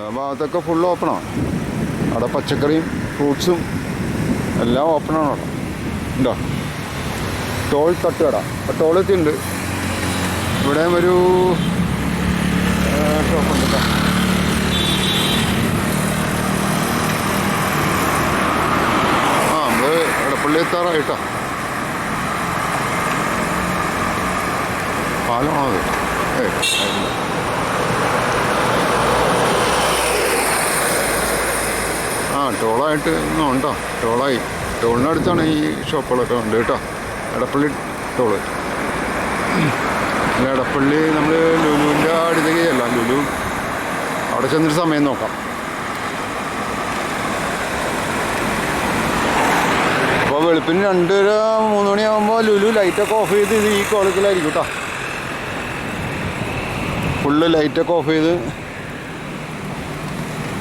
ആ ഭാഗത്തൊക്കെ ഫുൾ ഓപ്പണാണ് അവിടെ പച്ചക്കറിയും ഫ്രൂട്ട്സും എല്ലാം ഓപ്പണാണ് അവിടെ. ഉണ്ടോ? ടോൾ തട്ടുകട. ടോൾ എത്തിയിട്ടുണ്ട്. ഇവിടെ ഒരു ഷോപ്പ് ഉണ്ട് കേട്ടോ ആ നമ്മൾ എടപ്പള്ളി എത്താറായിട്ടോ. പാലമാണത് അത് ടോളായിട്ട് ഒന്നും ഉണ്ടോ? ടോളായി. ടോളിനടുത്താണ് ഈ ഷോപ്പുകളൊക്കെ ഉണ്ട് കേട്ടോ. എടപ്പള്ളി ടോൾ. അല്ല എടപ്പള്ളി നമ്മൾ ലുലുവിന്റെ അടുത്തേക്ക് ചെല്ലാം. ലുലു അവിടെ ചെന്നിട്ട് സമയം നോക്കാം. അപ്പോൾ വെളുപ്പിന് രണ്ടര മൂന്ന് മണിയാകുമ്പോൾ ലുലു ലൈറ്റൊക്കെ ഓഫ് ചെയ്ത് ഇത് ഈ കോളത്തിലായിരിക്കും കേട്ടോ. ഫുള്ള് ലൈറ്റൊക്കെ ഓഫ് ചെയ്ത്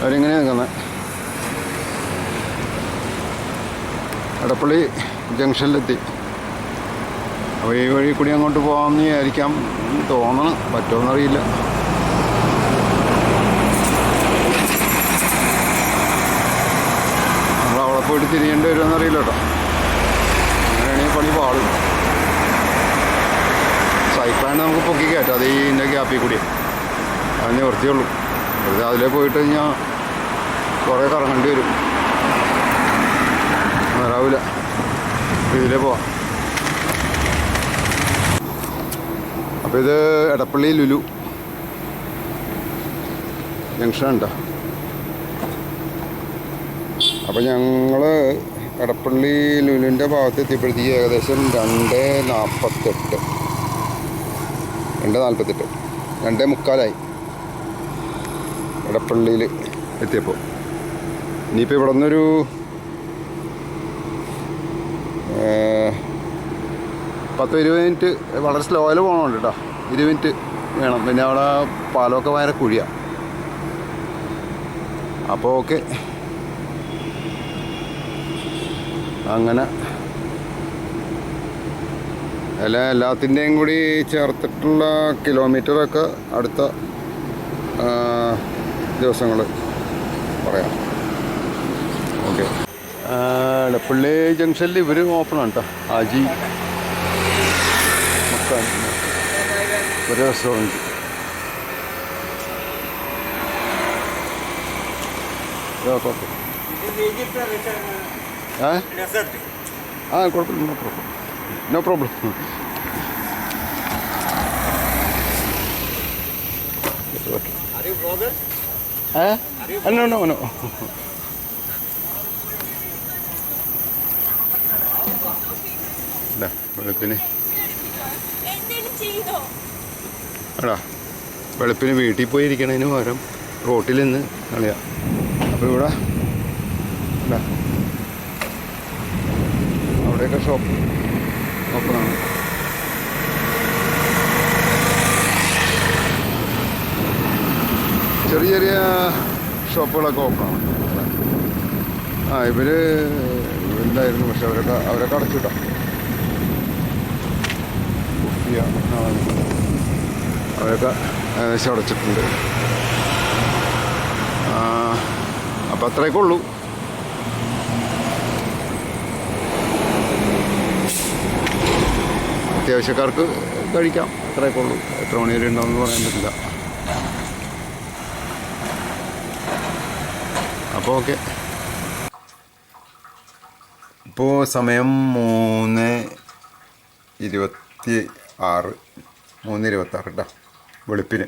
അവരിങ്ങനെ നിൽക്കുന്നത്. എടപ്പള്ളി ജംഗ്ഷനിലെത്തി. അപ്പോൾ ഈ വഴി കൂടി അങ്ങോട്ട് പോകാമെന്ന് വിചാരിക്കാം. തോന്നണം പറ്റുമെന്നറിയില്ല നമ്മൾ അവിടെ പോയിട്ട് തിരിയേണ്ടി വരുമെന്നറിയില്ല കേട്ടോ അങ്ങനെയാണെങ്കിൽ പണി പാടും. സൈക്കിളാണ് നമുക്ക് പൊക്കി കയറ്റാം. അത് ഇതിന്റെ ഗ്യാപ്പിൽ കൂടി. അതിനെ വൃത്തിയുള്ളൂ വെറുതെ അതിലേ പോയിട്ട് കഴിഞ്ഞാൽ കുറേ കറങ്ങേണ്ടി വരും. വരാവില്ല ഇതിലേ പോവാം. അപ്പോൾ ഇത് എടപ്പള്ളി ലുലു ജംഗ്ഷൻ ഉണ്ടോ? അപ്പോൾ ഞങ്ങൾ എടപ്പള്ളി ലുലുവിന്റെ ഭാഗത്ത് എത്തിയപ്പോഴത്തേക്ക് ഏകദേശം രണ്ട് നാൽപ്പത്തെട്ട് രണ്ട് നാൽപ്പത്തെട്ട് രണ്ട് മുക്കാലായി. എടപ്പള്ളിയിൽ എത്തിയപ്പോൾ ഇനിയിപ്പോൾ ഇവിടെ നിന്നൊരു പത്ത് ഇരുപത് മിനിറ്റ് വളരെ സ്ലോയിൽ പോകണമുണ്ട് കേട്ടോ ഇരുപത് മിനിറ്റ് വേണം. പിന്നെ അവിടെ പാലമൊക്കെ ഭയങ്കര കുഴിയാണ് അപ്പോൾ ഓക്കെ. അങ്ങനെ. എല്ലാ എല്ലാത്തിന്റെയും കൂടി ചേർത്തിട്ടുള്ള കിലോമീറ്ററൊക്കെ അടുത്ത ദിവസങ്ങൾ പറയാം. ഓക്കെ. എടപ്പള്ളി ജംഗ്ഷനിൽ ഇവർ ഓപ്പണാണ് കേട്ടോ ആജി ഒരു റെസ്റ്റോറന്റ് ഓക്കെ ഓക്കെ ഏ ആ കുഴപ്പമില്ല നോ പ്രോബ്ലം നോ പ്രോബ്ലം? ഏ നോ നോ നോ വെളുപ്പിന് എന്തേലും ചെയ്തോ എടാ വെളുപ്പിന് വീട്ടിൽ പോയി ഇരിക്കണതിന് പകരം റോട്ടിൽ നിന്ന് കളിയാ. അപ്പോൾ ഇവിടെ. അവിടെയൊക്കെ ഷോപ്പ് ഓപ്പണാണ് ചെറിയ ചെറിയ ഷോപ്പുകളൊക്കെ ഓപ്പണാണ് ആ ഇവർ എന്തായിരുന്നു പക്ഷെ അവരൊക്കെ അവരൊക്കെ അടച്ചിട്ടോ. കുഫിയ ആ അവരൊക്കെ ഏകദേശം അടച്ചിട്ടുണ്ട്. അപ്പം അത്രയൊക്കെ ഉള്ളൂ. അത്യാവശ്യക്കാർക്ക് കഴിക്കാം. അത്രയൊക്കെ ഉള്ളൂ. എത്ര മണി വരെ ഉണ്ടാവുമെന്ന് പറയാൻ പറ്റില്ല. അപ്പോൾ ഓക്കെ. ഇപ്പോൾ സമയം മൂന്ന് ഇരുപത്തി ആറ്. മൂന്ന് ഇരുപത്താറ് കേട്ടോ വെളുപ്പിന്.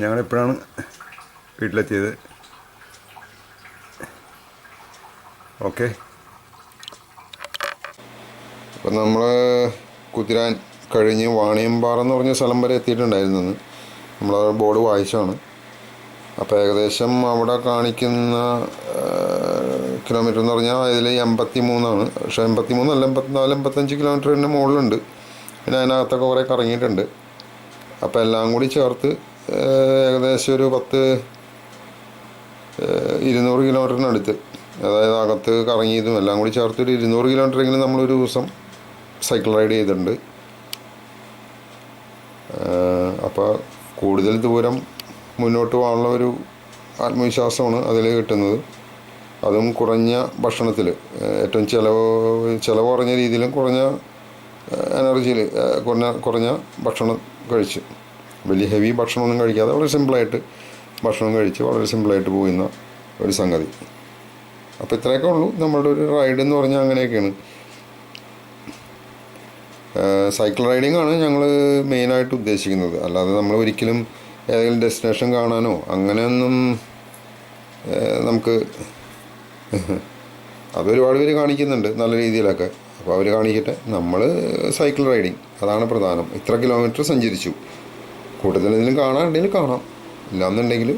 ഞങ്ങളിപ്പോഴാണ് വീട്ടിലെത്തിയത്? ഓക്കെ. അപ്പം നമ്മൾ കുതിരാൻ കഴിഞ്ഞ് വാണിയമ്പാറ എന്ന് പറഞ്ഞ സ്ഥലം വരെ എത്തിയിട്ടുണ്ടായിരുന്നു നമ്മൾ ബോർഡ് വായിച്ചാണ് അപ്പോൾ ഏകദേശം അവിടെ കാണിക്കുന്ന കിലോമീറ്റർ എന്ന് പറഞ്ഞാൽ അതിൽ എൺപത്തി മൂന്നാണ് പക്ഷേ എൺപത്തി മൂന്നല്ല എൺപത്തിനാല് എൺപത്തഞ്ച് കിലോമീറ്ററിന്റെ മുകളിലുണ്ട്. പിന്നെ അതിനകത്തൊക്കെ കുറേ കറങ്ങിയിട്ടുണ്ട്. അപ്പോൾ എല്ലാം കൂടി ചേർത്ത് ഏകദേശം ഒരു പത്ത് ഇരുന്നൂറ് കിലോമീറ്ററിനടുത്ത്. അതായത് അകത്ത് കറങ്ങിയതും എല്ലാം കൂടി ചേർത്ത് ഒരു ഇരുന്നൂറ് കിലോമീറ്ററെങ്കിലും നമ്മളൊരു ദിവസം സൈക്കിൾ റൈഡ് ചെയ്തിട്ടുണ്ട്. അപ്പോൾ കൂടുതൽ ദൂരം മുന്നോട്ട് പോകാനുള്ള ഒരു ആത്മവിശ്വാസമാണ് അതിൽ കിട്ടുന്നത്. അതും കുറഞ്ഞ ഭക്ഷണത്തിൽ ഏറ്റവും ചിലവ് ചിലവ് കുറഞ്ഞ രീതിയിലും കുറഞ്ഞ എനർജിയിൽ കുറഞ്ഞ കുറഞ്ഞ ഭക്ഷണം കഴിച്ച്. വലിയ ഹെവി ഭക്ഷണമൊന്നും കഴിക്കാതെ വളരെ സിമ്പിളായിട്ട് ഭക്ഷണം കഴിച്ച് വളരെ സിമ്പിളായിട്ട് പോകുന്ന ഒരു സംഗതി. അപ്പോൾ ഇത്രയൊക്കെ ഉള്ളൂ. നമ്മളുടെ ഒരു റൈഡ് എന്ന് പറഞ്ഞാൽ അങ്ങനെയൊക്കെയാണ്. സൈക്കിൾ റൈഡിംഗ് ആണ് ഞങ്ങൾ മെയിനായിട്ട് ഉദ്ദേശിക്കുന്നത്. അല്ലാതെ നമ്മൾ ഒരിക്കലും ഏതെങ്കിലും ഡെസ്റ്റിനേഷൻ കാണാനോ അങ്ങനെയൊന്നും നമുക്ക് അത് ഒരുപാട് പേര് കാണിക്കുന്നുണ്ട് നല്ല രീതിയിലൊക്കെ. അപ്പോൾ അവർ കാണിക്കട്ടെ. നമ്മൾ സൈക്കിൾ റൈഡിങ് അതാണ് പ്രധാനം. ഇത്ര കിലോമീറ്റർ സഞ്ചരിച്ചു. കൂടുതൽ എന്തെങ്കിലും കാണാനുണ്ടെങ്കിൽ കാണാം. ഇല്ലാന്നുണ്ടെങ്കിൽ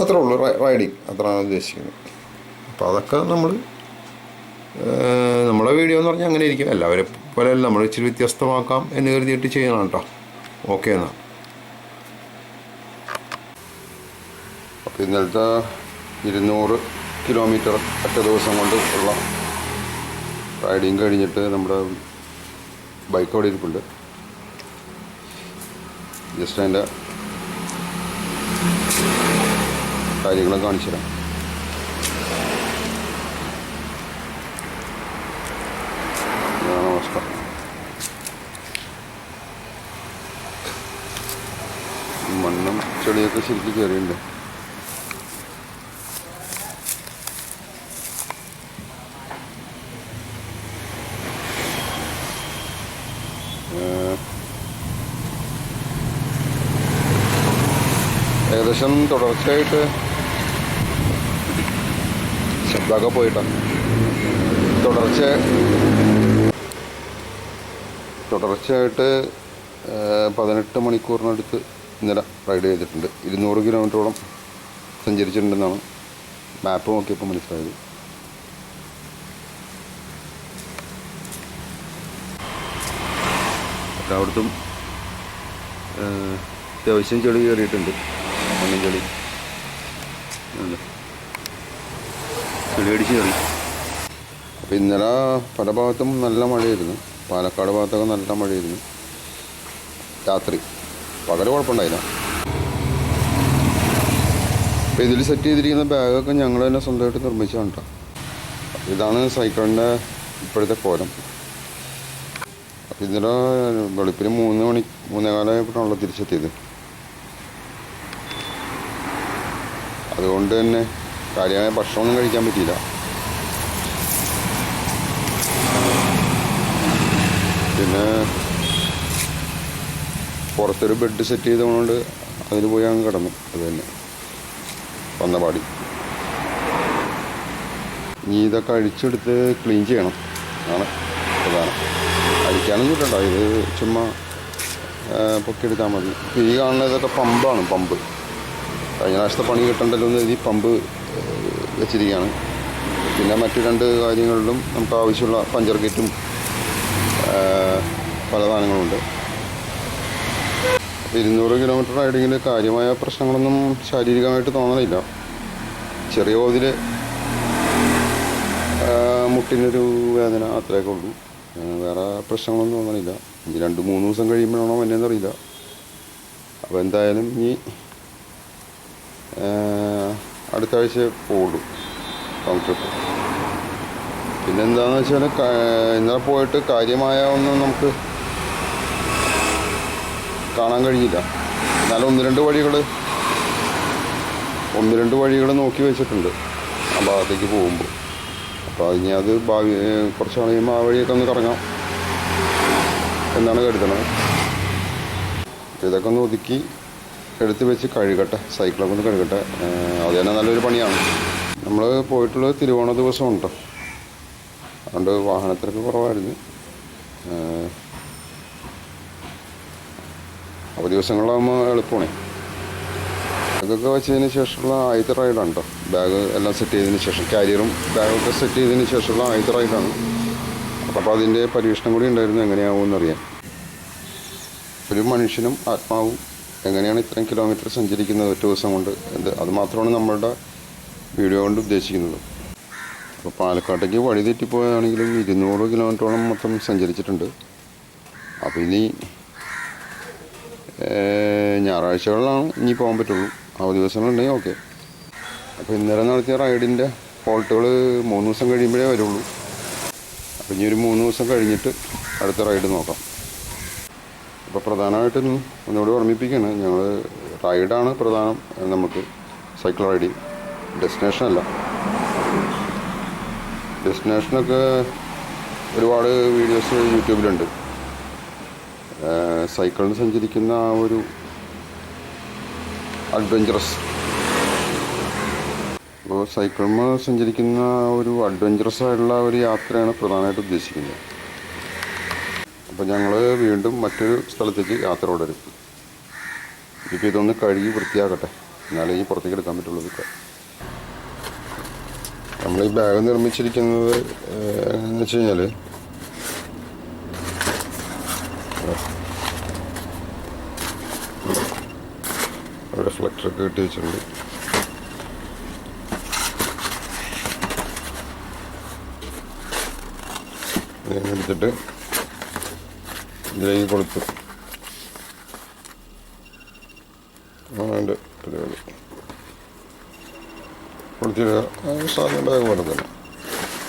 അത്രേ ഉള്ളൂ റൈഡിങ്. അത്രയാണ് ഉദ്ദേശിക്കുന്നത്. അപ്പോൾ അതൊക്കെ നമ്മൾ നമ്മുടെ വീഡിയോ എന്ന് പറഞ്ഞാൽ അങ്ങനെ ഇരിക്കും. എല്ലാവരെ പോലെ നമ്മൾ ഇച്ചിരി വ്യത്യസ്തമാക്കാം എന്ന് കരുതിയിട്ട് ചെയ്യണം കേട്ടോ. ഓക്കെ എന്നാൽ അപ്പോൾ ഇന്നലത്തെ ഇരുന്നൂറ് കിലോമീറ്റർ ഒറ്റ ദിവസം കൊണ്ട് ഉള്ള റൈഡിങ് കഴിഞ്ഞിട്ട് നമ്മുടെ ബൈക്ക് അവിടെ ഇരിപ്പുണ്ട്. ജസ്റ്റ് അതിന്റെ കാര്യങ്ങളും കാണിച്ചു തരാം. അവസ്ഥ മണ്ണും ചെളിയൊക്കെ ശരിക്കും കയറിയിട്ടുണ്ട്. ഏകദേശം തുടർച്ചയായിട്ട് ശബ്ദമൊക്കെ പോയിട്ടാണ് തുടർച്ച തുടർച്ചയായിട്ട് പതിനെട്ട് മണിക്കൂറിനടുത്ത് ഇന്നലെ റൈഡ് ചെയ്തിട്ടുണ്ട്. ഇരുന്നൂറ് കിലോമീറ്ററോളം സഞ്ചരിച്ചിട്ടുണ്ടെന്നാണ് മാപ്പ് നോക്കിയപ്പോൾ മനസ്സിലായത്. എല്ലായിടത്തും അത്യാവശ്യം ചെളി കയറിയിട്ടുണ്ട്. മണ്ണും ചെളി ചെളിയടിച്ച് ചെളി അപ്പോൾ ഇന്നലെ പല ഭാഗത്തും നല്ല മഴയായിരുന്നു. പാലക്കാട് ഭാഗത്തൊക്കെ നല്ല മഴയായിരുന്നു. രാത്രി. പകൽ കുഴപ്പമുണ്ടായില്ല. അപ്പോൾ ഇതിൽ സെറ്റ് ചെയ്തിരിക്കുന്ന ബാഗൊക്കെ ഞങ്ങൾ തന്നെ സ്വന്തമായിട്ട് നിർമ്മിച്ചതാണ് കേട്ടോ ഇതാണ് സൈക്കിളിന്റെ ഇപ്പോഴത്തെ കോലം. അപ്പോൾ ഇന്നലെ വെളുപ്പിന് മൂന്ന് മണി മൂന്നേകാലമായപ്പോഴാണല്ലോ തിരിച്ചെത്തിയത്. അതുകൊണ്ട് തന്നെ കാര്യമായ ഭക്ഷണമൊന്നും കഴിക്കാൻ പറ്റിയില്ല. പിന്നെ പുറത്തൊരു ബെഡ് സെറ്റ് ചെയ്തതുകൊണ്ട് അതിൽ പോയി അങ്ങ് കിടന്നു. അത് തന്നെ. വന്ന പാടി. ഇനി ഇതൊക്കെ അഴിച്ചെടുത്ത് ക്ലീൻ ചെയ്യണം. ആണ് പ്രധാനം. അഴിക്കാനൊന്നും ഇല്ലട്ടോ. ഇത് ചുമ്മാ പൊക്കിയെടുത്താൽ മതി. ഈ കാണുന്നതൊക്കെ പമ്പാണ് പമ്പ് കഴിഞ്ഞ പ്രാവശ്യത്തെ പണി കിട്ടണ്ടല്ലോ എന്ന് കരുതി പമ്പ് വെച്ചിരിക്കുകയാണ്. പിന്നെ മറ്റു രണ്ട് കാര്യങ്ങളിലും നമുക്ക് ആവശ്യമുള്ള പഞ്ചർ കിറ്റും പല സാധനങ്ങളുണ്ട്. അപ്പോൾ ഇരുന്നൂറ് കിലോമീറ്റർ റൈഡിങ്ങിൽ കാര്യമായ പ്രശ്നങ്ങളൊന്നും ശാരീരികമായിട്ട് തോന്നണില്ല. ചെറിയ തോതിൽ മുട്ടിനൊരു വേദന അത്രയൊക്കെ ഉള്ളൂ. വേറെ പ്രശ്നങ്ങളൊന്നും തോന്നണില്ല. ഇനി രണ്ട് മൂന്ന് ദിവസം കഴിയുമ്പോഴാണോ എന്നറിയില്ല അപ്പോൾ എന്തായാലും ഏഹ്, അടുത്ത ആഴ്ച പോകുള്ളൂ ലോങ് ട്രിപ്പ് പിന്നെ എന്താണെന്ന് വെച്ചാൽ ഇന്നലെ പോയിട്ട് കാര്യമായ ഒന്നും നമുക്ക് കാണാൻ കഴിഞ്ഞില്ല. എന്നാലും ഒന്ന് രണ്ട് വഴികൾ ഒന്ന് രണ്ട് വഴികൾ നോക്കി വെച്ചിട്ടുണ്ട്. ആ ഭാഗത്തേക്ക് പോകുമ്പോൾ. അപ്പോൾ ഇനി അത് ഭാവി കുറച്ച് കഴിയുമ്പോൾ ആ വഴിയൊക്കെ ഒന്ന് കറങ്ങാം എന്നാണ് കരുതണത്. ഇതൊക്കെ ഒന്ന് ഒതുക്കി എടുത്ത് വെച്ച് കഴുകട്ടെ സൈക്കിളൊക്കെ ഒന്ന് കഴുകട്ടെ. അത് തന്നെ നല്ലൊരു പണിയാണ്. നമ്മൾ പോയിട്ടുള്ളത് തിരുവോണ ദിവസം ഉണ്ടോ അതുകൊണ്ട് വാഹനത്തിരക്ക് കുറവായിരുന്നു. അപ്പോൾ ദിവസങ്ങളാകുമ്പോൾ എളുപ്പമാണ്. അതൊക്കെ വെച്ചതിന് ശേഷമുള്ള ആദ്യത്തെ റൈഡാണ് കേട്ടോ ബാഗ് എല്ലാം സെറ്റ് ചെയ്തതിന് ശേഷം കാരിയറും ബാഗൊക്കെ സെറ്റ് ചെയ്തതിന് ശേഷമുള്ള ആദ്യത്തെ റൈഡാണ് അപ്പോൾ അതിന്റെ പരീക്ഷണം കൂടി ഉണ്ടായിരുന്നു എങ്ങനെയാവുമെന്നറിയാൻ ഒരു മനുഷ്യനും ആത്മാവും എങ്ങനെയാണ് ഇത്രയും കിലോമീറ്റർ സഞ്ചരിക്കുന്നത് ഒറ്റ ദിവസം കൊണ്ട്? എന്ത് അത് മാത്രമാണ് നമ്മളുടെ വീഡിയോ കൊണ്ട് ഉദ്ദേശിക്കുന്നത്. അപ്പോൾ പാലക്കാട്ടേക്ക് വഴി തെറ്റിപ്പോയാണെങ്കിലും ഇരുന്നൂറ് കിലോമീറ്ററോളം മൊത്തം സഞ്ചരിച്ചിട്ടുണ്ട്. അപ്പോൾ ഇനി ഞായറാഴ്ചകളിലാണ് ഇനി പോകാൻ പറ്റുള്ളൂ. ആ ദിവസങ്ങളുണ്ടെങ്കിൽ ഓക്കെ അപ്പോൾ ഇന്നലെ നടത്തിയ റൈഡിന്റെ ഫോൾട്ടുകൾ മൂന്ന് ദിവസം കഴിയുമ്പോഴേ വരുള്ളൂ. അപ്പോൾ ഇനി ഒരു മൂന്ന് ദിവസം കഴിഞ്ഞിട്ട് അടുത്ത റൈഡ് നോക്കാം. അപ്പോൾ പ്രധാനമായിട്ടും ഒന്നുകൂടി ഓർമ്മിപ്പിക്കുകയാണ് ഞങ്ങൾ റൈഡാണ് പ്രധാനം. നമുക്ക് സൈക്കിൾ റൈഡിങ് ഡെസ്റ്റിനേഷൻ അല്ല. ഡെസ്റ്റിനേഷനൊക്കെ ഒരുപാട് വീഡിയോസ് യൂട്യൂബിലുണ്ട്. സൈക്കിളിൽ സഞ്ചരിക്കുന്ന ആ ഒരു അഡ്വഞ്ചറസ് അപ്പോൾ സൈക്കിളിൽ സഞ്ചരിക്കുന്ന ഒരു അഡ്വഞ്ചറസ് ആയിട്ടുള്ള ഒരു യാത്രയാണ് പ്രധാനമായിട്ട് ഉദ്ദേശിക്കുന്നത്. അപ്പോൾ ഞങ്ങൾ വീണ്ടും മറ്റൊരു സ്ഥലത്തേക്ക് യാത്ര തുടരും ഇപ്പോൾ ഇതൊന്ന് കഴുകി വൃത്തിയാക്കട്ടെ. എന്നാലേ ഈ പുറത്തേക്ക് എടുക്കാൻ പറ്റുള്ളൂ നമ്മൾ ഈ ബാഗ് നിർമ്മിച്ചിരിക്കുന്നത് എന്ന് വെച്ച് കഴിഞ്ഞാൽ റിഫ്ലക്ടറൊക്കെ കിട്ടി വെച്ചിട്ടുണ്ട്. എടുത്തിട്ട് ഇതിലേക്ക് കൊടുത്തു. ഉണ്ട് പരിപാടി കൊടുത്തിടുക സാധനം ബാഗ് പോലെ തന്നെ.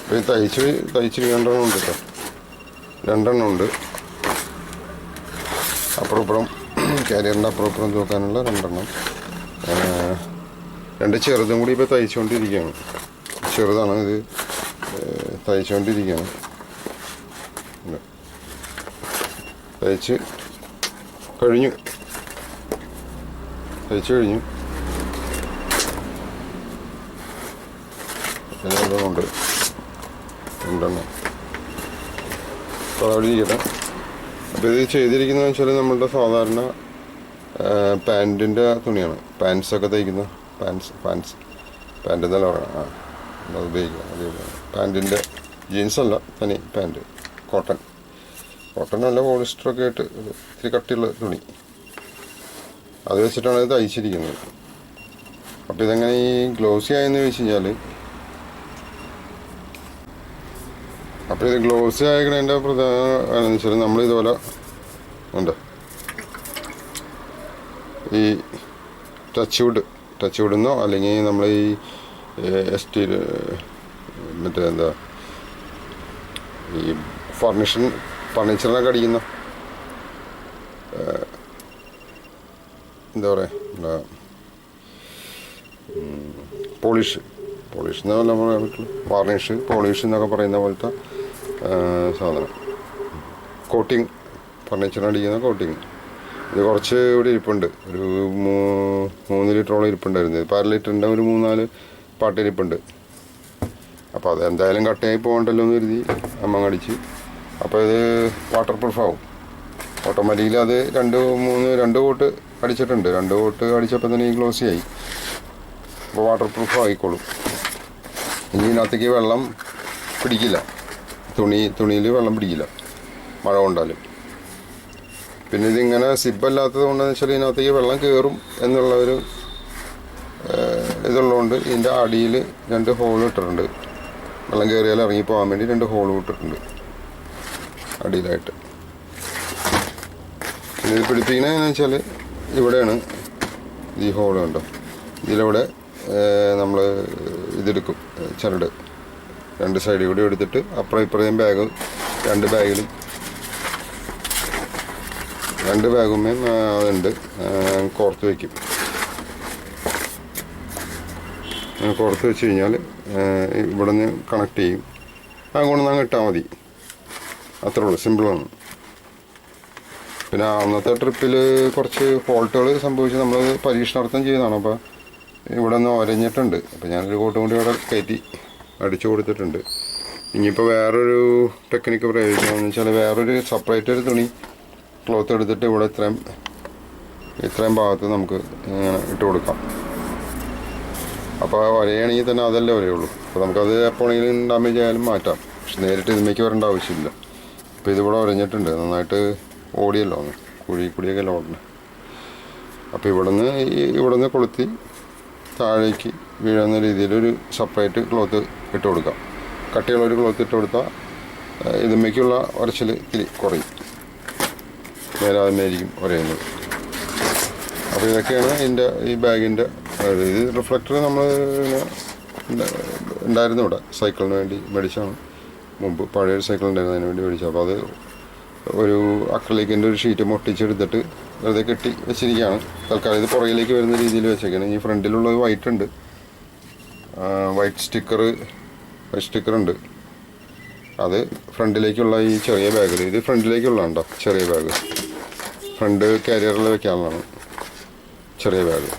അപ്പോൾ ഈ തയ്ച്ച് തയ്ച്ച് രണ്ടെണ്ണം ഉണ്ട് കേട്ടോ. രണ്ടെണ്ണം ഉണ്ട്. അപ്പുറം ഇപ്പുറം കാരിയറിന്റെ അപ്പുറം ഇപ്പുറം തൂക്കാനുള്ള രണ്ടെണ്ണം. രണ്ട് ചെറുതും കൂടി ഇപ്പോൾ തയ്ച്ചുകൊണ്ടിരിക്കുകയാണ്. ചെറുതാണ് ഇത് തയ്ച്ചുകൊണ്ടിരിക്കുകയാണ് ഉണ്ട്. തയ്ച്ച് കഴിഞ്ഞു. തയ്ച്ചു കഴിഞ്ഞു. ഉണ്ട് രണ്ടെണ്ണം അപ്പോൾ അപ്പോൾ ഇത് ചെയ്തിരിക്കുന്നതെന്ന് വെച്ചാൽ നമ്മളുടെ സാധാരണ പാന്റിന്റെ തുണിയാണ്. പാൻസൊക്കെ തയ്ക്കുന്ന പാൻസ് പാൻസ് പാന്റ് എന്നല്ല പറയണം ആ അത് ഉപയോഗിക്കുക അത് പാന്റിന്റെ ജീൻസ് അല്ല തനി പാന്റ് കോട്ടൺ കോട്ടൺ അല്ല പോളിസ്റ്ററൊക്കെ ആയിട്ട് ഇത്തിരി കട്ടിയുള്ള തുണി. അത് വെച്ചിട്ടാണ് ഇത് തയ്ച്ചിരിക്കുന്നത്. അപ്പോൾ ഇതെങ്ങനെ ഈ ഗ്ലോസി ആയെന്ന് ചോദിച്ചു കഴിഞ്ഞാൽ അപ്പോൾ ഇത് ഗ്ലോസി ആയിക്കണതിന്റെ പ്രധാന വെച്ചാൽ നമ്മൾ ഇതുപോലെ ഉണ്ട്. ഈ ടച്ച് വുഡ് ടച്ച് വുഡെന്നോ അല്ലെങ്കിൽ നമ്മൾ ഈ എസ് മറ്റേ എന്താ ഈ ഫർണിഷൻ ഫർണിച്ചറിനൊക്കെ അടിക്കുന്ന. എന്താ പറയുക പോളിഷ് പോളിഷ് എന്നല്ല പറയാൻ വാർണിഷ് പോളിഷ് എന്നൊക്കെ പറയുന്ന പോലത്തെ സാധനം. കോട്ടിങ് ഫർണിച്ചറിന് അടിക്കുന്ന കോട്ടിങ് ഇത് കുറച്ച് ഇവിടെ ഇരിപ്പുണ്ട്. ഒരു മൂന്ന് ലിറ്ററോളം ഇരിപ്പുണ്ടായിരുന്നു. ഇപ്പോൾ അര ലിറ്ററിന്റെ ഒരു മൂന്നാൽ പാട്ടിരിപ്പുണ്ട് അപ്പോൾ അത് എന്തായാലും കട്ടയായി പോകണ്ടല്ലോ എന്ന് കരുതി അമ്മ കടിച്ച് അപ്പോൾ ഇത് വാട്ടർ പ്രൂഫാവും ഓട്ടോമാറ്റിക്കലി അത് രണ്ട് മൂന്ന് രണ്ട് കോട്ട് അടിച്ചിട്ടുണ്ട്. രണ്ട് കോട്ട് അടിച്ചപ്പോൾ തന്നെ ഈ ഗ്ലോസി ആയി. അപ്പോൾ വാട്ടർ പ്രൂഫ് ആയിക്കോളും. ഇനി ഇതിനകത്തേക്ക് വെള്ളം പിടിക്കില്ല. തുണി തുണിയിൽ വെള്ളം പിടിക്കില്ല. മഴ കൊണ്ടാലും. പിന്നെ ഇതിങ്ങനെ സിബല്ലാത്തത് കൊണ്ടെന്ന് വെച്ചാൽ ഇതിനകത്തേക്ക് വെള്ളം കയറും എന്നുള്ള ഒരു ഇതുള്ളതുകൊണ്ട് ഇതിന്റെ അടിയിൽ രണ്ട് ഹോൾ ഇട്ടിട്ടുണ്ട്. വെള്ളം കയറിയാൽ ഇറങ്ങി പോകാൻ വേണ്ടി രണ്ട് ഹോൾ ഇട്ടിട്ടുണ്ട്. അടിയിലായിട്ട്. ഇത് പിടിപ്പിക്കണതെന്ന് വെച്ചാൽ ഇവിടെയാണ് ഈ ഹോൾ കണ്ടോ? ഇതിലൂടെ നമ്മൾ ഇതെടുക്കും ചരട്. രണ്ട് സൈഡിൽ കൂടി എടുത്തിട്ട് അപ്പുറം ഇപ്പുറത്തെയും ബാഗ് രണ്ട് ബാഗിലും രണ്ട് ബാഗുമേ അതുണ്ട് കോർത്ത് വയ്ക്കും കോർത്ത് വെച്ച് കഴിഞ്ഞാൽ ഇവിടെ നിന്ന് കണക്ട് ചെയ്യും. അത് കൊണ്ടുവന്ന് അങ്ങ് ഇട്ടാൽ മതി. അത്രേ ഉള്ളൂ. സിമ്പിളാണ് പിന്നെ അന്നത്തെ ട്രിപ്പിൽ കുറച്ച് ഫോൾട്ടുകൾ സംഭവിച്ച് നമ്മൾ പരീക്ഷണാർത്ഥം ചെയ്തതാണ്. അപ്പോൾ ഇവിടെ നിന്ന് ഒരഞ്ഞിട്ടുണ്ട്. അപ്പോൾ ഞാനൊരു കോട്ടും കൂടി ഇവിടെ കയറ്റി അടിച്ചു കൊടുത്തിട്ടുണ്ട്. ഇനിയിപ്പോൾ വേറൊരു ടെക്നിക്ക് പ്രയോഗിക്കണമെന്ന് വെച്ചാൽ വേറൊരു സെപ്പറേറ്റ് ഒരു തുണി ക്ലോത്ത് എടുത്തിട്ട് ഇവിടെ ഇത്രയും ഇത്രയും ഭാഗത്ത് നമുക്ക് ഇട്ട് കൊടുക്കാം. അപ്പോൾ ഒരയാണെങ്കിൽ തന്നെ അതല്ലേ ഉള്ളൂ. അപ്പോൾ നമുക്കത് എപ്പോഴെങ്കിലും ഡാമേജ് ആയാലും മാറ്റാം. പക്ഷെ നേരിട്ട് ഇതിലേക്ക് വരേണ്ട ആവശ്യമില്ല. അപ്പോൾ ഇതിവിടെ ഉരഞ്ഞിട്ടുണ്ട് നന്നായിട്ട് ഓടിയല്ലോ ഒന്ന്. കുഴി കുടിയൊക്കെ ഓടണേ? അപ്പോൾ ഇവിടുന്ന് ഈ ഇവിടുന്ന് കൊളുത്തി താഴേക്ക് വീഴുന്ന രീതിയിലൊരു സെപ്പറേറ്റ് ക്ലോത്ത് ഇട്ട് കൊടുക്കാം. കട്ടിയുള്ള ഒരു ക്ലോത്ത് ഇട്ട് കൊടുത്താൽ ഇതുമ്മയ്ക്കുള്ള ഉരച്ചിൽ ഇത്തിരി കുറയും. നേരാതിനായിരിക്കും ഉരയുന്നത് അപ്പോൾ ഇതൊക്കെയാണ് ഇതിന്റെ ഈ ബാഗിന്റെ ഇത് റിഫ്ലക്ടർ നമ്മൾ ഉണ്ടായിരുന്നു ഇവിടെ. സൈക്കിളിന് വേണ്ടി മേടിച്ചാണ് മുമ്പ് പഴയൊരു സൈക്കിൾ ഉണ്ടായിരുന്നു അതിന് വേണ്ടി മേടിച്ചു. അപ്പോൾ അത് ഒരു അക്രലിക്കിന്റെ ഒരു ഷീറ്റ് മൊട്ടിച്ചെടുത്തിട്ട് വെറുതെ കെട്ടി വെച്ചിരിക്കുകയാണ്. തൽക്കാലം ഇത് പുറകിലേക്ക് വരുന്ന രീതിയിൽ വെച്ചേക്കാണ്. ഈ ഫ്രണ്ടിലുള്ളത് വൈറ്റ് ഉണ്ട്. വൈറ്റ് സ്റ്റിക്കർ വൈറ്റ് സ്റ്റിക്കർ ഉണ്ട്. അത് ഫ്രണ്ടിലേക്കുള്ള ഈ ചെറിയ ബാഗിൽ ഇത് ഫ്രണ്ടിലേക്കുള്ള ഉണ്ടോ ചെറിയ ബാഗ് ഫ്രണ്ട് കാരിയറിൽ വെക്കാനുള്ളതാണ് ചെറിയ ബാഗ്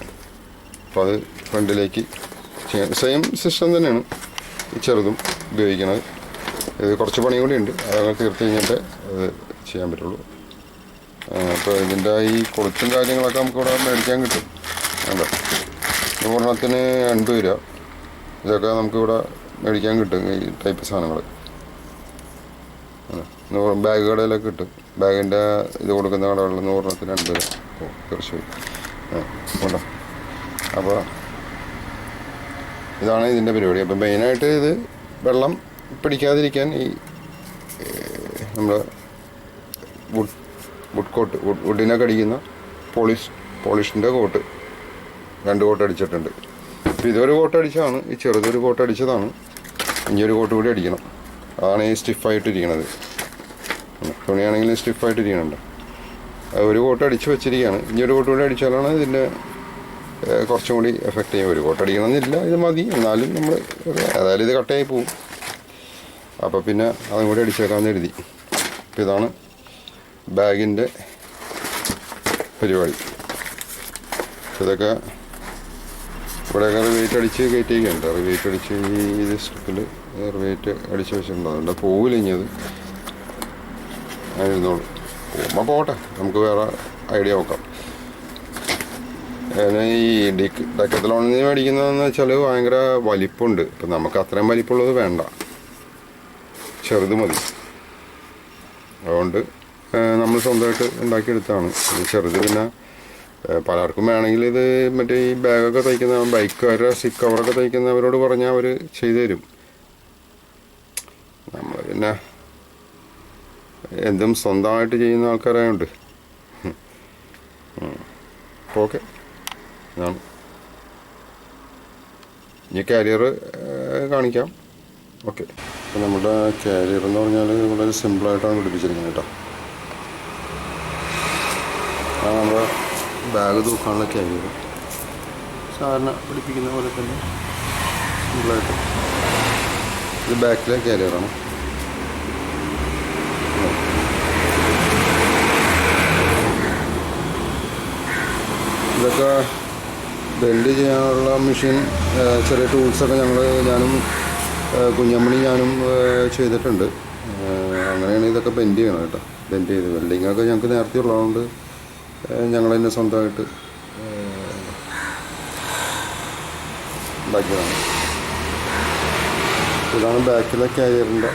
അപ്പോൾ അത് ഫ്രണ്ടിലേക്ക് സെയിം സിസ്റ്റം തന്നെയാണ് ചെറുതും ഉപയോഗിക്കുന്നത് ഇത് കുറച്ച് പണി കൂടി ഉണ്ട്. അതങ്ങനെ തീർത്ത് കഴിഞ്ഞിട്ട് അത് ചെയ്യാൻ പറ്റുള്ളൂ. അപ്പോൾ ഇതിന്റെ ഈ കൊളുത്തും കാര്യങ്ങളൊക്കെ നമുക്ക് ഇവിടെ മേടിക്കാൻ കിട്ടും. വേണ്ട ഒരെണ്ണത്തിന് എൺപത് രൂപ. ഇതൊക്കെ നമുക്കിവിടെ മേടിക്കാൻ കിട്ടും ഈ ടൈപ്പ് സാധനങ്ങൾ നൂറ് ബാഗ് കടയിലൊക്കെ കിട്ടും. ബാഗിന്റെ ഇത് കൊടുക്കുന്ന കടകളിൽ നൂറെണ്ണത്തിന് രൂപ. ഓ തീർച്ചയായും ആ കൊണ്ടോ. അപ്പോൾ ഇതാണ് ഇതിന്റെ പരിപാടി. അപ്പോൾ മെയിനായിട്ട് ഇത് വെള്ളം പിടിക്കാതിരിക്കാൻ ഈ നമ്മൾ വുഡ് വുഡ് കോട്ട് വുഡ് വുഡിനൊക്കെ അടിക്കുന്ന പോളിഷ് പോളിഷിന്റെ കോട്ട് രണ്ട് കോട്ട് അടിച്ചിട്ടുണ്ട്. അപ്പോൾ ഇതൊരു കോട്ട് അടിച്ചതാണ് ഈ ചെറുതൊരു കോട്ട് അടിച്ചതാണ്. ഇനി ഒരു കോട്ട് കൂടി അടിക്കണം. അതാണ് ഈ സ്റ്റിഫായിട്ടിരിക്കണത് തുണിയാണെങ്കിൽ സ്റ്റിഫായിട്ടിരിക്കണുണ്ട് അത് ഒരു കോട്ട് അടിച്ച് വെച്ചിരിക്കുകയാണ്. ഇനി ഒരു കോട്ട് കൂടി അടിച്ചാലാണ് ഇതിന്റെ കുറച്ചും കൂടി എഫക്റ്റ് ചെയ്യും. ഒരു കോട്ട് അടിക്കണമെന്നില്ല ഇത് മതി. എന്നാലും നമ്മൾ ഏതായാലും ഇത് കട്ടയായി പോവും. അപ്പോൾ പിന്നെ അതും കൂടി അടിച്ചേക്കാമെന്ന് എഴുതി അപ്പോൾ ഇതാണ് ബാഗിന്റെ പരിപാടി. ഇതൊക്കെ ഇവിടെയൊക്കെ റിവേറ്റ് അടിച്ച് കയറ്റിയൊക്കെയുണ്ട് റിവേറ്റ് അടിച്ച് ഈ ഇത് സ്ട്രിപ്പിൽ റിവേറ്റ് അടിച്ച് വെച്ചിട്ടുണ്ട്. അതുകൊണ്ട് പോവില്ല ഇനി അത്. പോകുമ്പോൾ പോട്ടെ നമുക്ക് വേറെ ഐഡിയ നോക്കാം. ഈ ഡിക്ക് നിന്ന് മേടിക്കുന്നതെന്ന് വെച്ചാൽ ഭയങ്കര വലിപ്പമുണ്ട്. ഇപ്പം നമുക്ക് അത്രയും വലിപ്പമുള്ളത് വേണ്ട. ചെറുത് മതി. അതുകൊണ്ട് നമ്മൾ സ്വന്തമായിട്ട് ഉണ്ടാക്കിയെടുത്താണ് ചെറുത് പിന്നെ പലർക്കും വേണമെങ്കിൽ ഇത് മറ്റേ ഈ ബാഗൊക്കെ തയ്ക്കുന്ന ബൈക്കുകാരുടെ സിക്ക് കവറൊക്കെ തയ്ക്കുന്നവരോട് പറഞ്ഞാൽ അവർ ചെയ്തു തരും. നമ്മൾ പിന്നെ എന്തും സ്വന്തമായിട്ട് ചെയ്യുന്ന ആൾക്കാരായുണ്ട്. ഓക്കെ. ഇനി കാരിയർ കാണിക്കാം. ഓക്കെ. അപ്പോൾ നമ്മുടെ കാരിയർ എന്ന് പറഞ്ഞാൽ വളരെ സിമ്പിളായിട്ടാണ് പിടിപ്പിച്ചിരിക്കുന്നത് കേട്ടോ. അതാണ് നമ്മുടെ ബാഗ് തൂക്കാനുള്ള കാരിയർ സാധാരണ പിടിപ്പിക്കുന്ന പോലെ തന്നെ സിമ്പിളായിട്ട് ഇത് ബാക്കിലെ കാരിയറാണ് ഇതൊക്കെ ബെൻഡ് ചെയ്യാനുള്ള മെഷീൻ ചെറിയ ടൂൾസൊക്കെ ഞങ്ങൾ ഞാനും കുഞ്ഞമ്മണി ഞാനും ചെയ്തിട്ടുണ്ട്. അങ്ങനെയാണ് ഇതൊക്കെ ബെൻഡ് ചെയ്യണം കേട്ടോ. ബെൻഡ് ചെയ്ത് വെൽഡിങ്ങൊക്കെ ഞങ്ങൾക്ക് നേരത്തെ ഉള്ളതുകൊണ്ട് ഞങ്ങൾ തന്നെ സ്വന്തമായിട്ട് ഉണ്ടാക്കിയതാണ് ഇതാണ് ബാക്കിലെ കാരിയറിന്റെ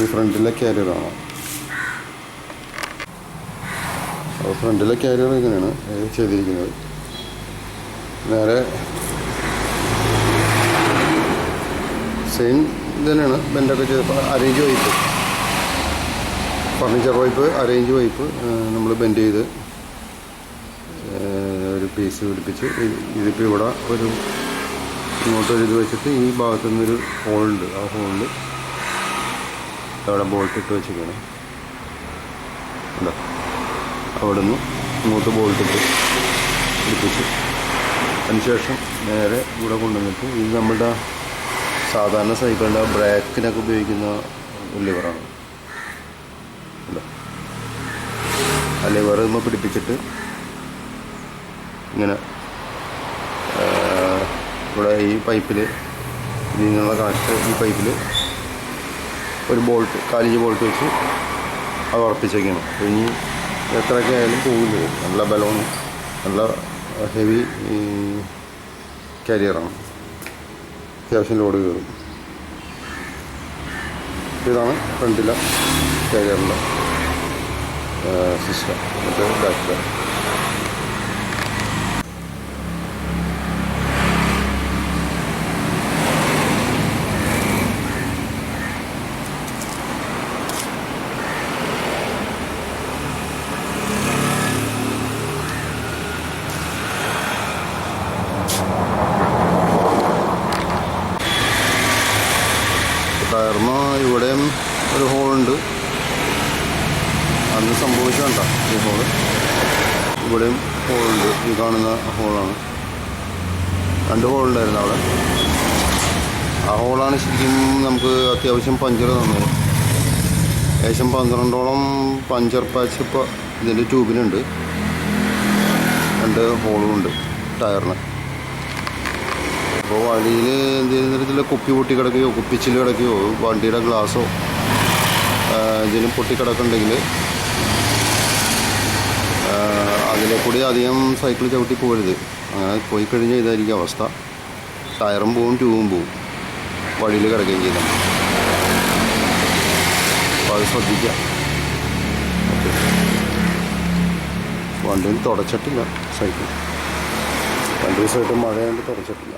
ഈ ഫ്രണ്ടിലെ കാരിയറാണ് അപ്പോൾ ഫ്രണ്ടിലെ ക്യാരിയർ ഇങ്ങനെയാണ് ചെയ്തിരിക്കുന്നത്. നേരെ സെയിം തന്നെയാണ് ബെൻഡൊക്കെ ചെയ്തപ്പോൾ arrange wipe furniture wipe arrange wipe നമ്മൾ ബെൻഡ് ചെയ്ത് ഒരു പീസ് പിടിപ്പിച്ച് ഇതിപ്പോൾ ഇവിടെ ഒരു ഇങ്ങോട്ടൊരു ഇത് വെച്ചിട്ട് ഈ ഭാഗത്തു നിന്നൊരു ഹോളുണ്ട് ആ ഹോളിൽ അവിടെ ബോൾട്ട് ഇട്ട് വെച്ചിരിക്കണം ഉണ്ടോ അവിടെ നിന്ന് ഇങ്ങോട്ട് ബോൾട്ട് ഇട്ട് പിടിപ്പിച്ച്. അതിനുശേഷം നേരെ ഇവിടെ കൊണ്ടുവന്നിട്ട് ഇത് നമ്മുടെ സാധാരണ സൈക്കിളിന്റെ ബ്രേക്കിനൊക്കെ ഉപയോഗിക്കുന്ന ലിവറാണ് ഉണ്ടോ ആ ലിവർ നമ്മൾ പിടിപ്പിച്ചിട്ട് ഇങ്ങനെ ഇവിടെ ഈ പൈപ്പിൽ ഇതിൽ നിന്നുള്ള കണക്ട് ഈ പൈപ്പിൽ ഒരു ബോൾട്ട് കാലിഞ്ച് ബോൾട്ട് വെച്ച് അത് ഉറപ്പിച്ചേക്കണം. ഇനി എത്രയൊക്കെ ആയാലും പോകില്ല നല്ല ബലവും നല്ല ഹെവി കരിയറാണ് അത്യാവശ്യം ലോഡ് കയറും. ഇതാണ് ഫ്രണ്ടിലെ കരിയറിന്റെ സിസ്റ്റം മറ്റേ ബാക്കിലെ ടയർമ ഇവിടെയും ഒരു ഹോളുണ്ട് അന്ന് സംഭവിച്ചണ്ട ഈ ഹോൾ ഇവിടെയും ഹോളുണ്ട് ഈ കാണുന്ന ഹോളാണ് രണ്ട് ഹോളുണ്ടായിരുന്നു അവിടെ ആ ഹോളാണ് ശരിക്കും നമുക്ക് അത്യാവശ്യം പഞ്ചർ തന്നത് ഏകദേശം പന്ത്രണ്ടോളം പഞ്ചർ പാച്ച് ഇപ്പോൾ ഇതിന്റെ ട്യൂബിനുണ്ട് രണ്ട് ഹോളും ഉണ്ട് ടയറിന്. അപ്പോൾ വഴിയിൽ എന്തെങ്കിലും തരത്തിലുള്ള കുപ്പി പൊട്ടി കിടക്കുകയോ കുപ്പിച്ചിൽ കിടക്കുകയോ വണ്ടിയുടെ ഗ്ലാസോ എന്തെങ്കിലും പൊട്ടി കിടക്കുന്നുണ്ടെങ്കിൽ അതിലെ കൂടി അധികം സൈക്കിൾ ചവിട്ടി പോരുത്. അങ്ങനെ പോയി കഴിഞ്ഞാൽ ഇതായിരിക്കും അവസ്ഥ. ടയറും പോവും ട്യൂബും പോവും. വഴിയിൽ കിടക്കുകയും ചെയ്താൽ അപ്പോൾ അത് ശ്രദ്ധിക്കാം. ഓക്കെ. വണ്ടിയിൽ തുടച്ചിട്ടില്ല സൈക്കിൾ. രണ്ട് ദിവസമായിട്ട് മഴയായിട്ട് തുടച്ചിട്ടില്ല.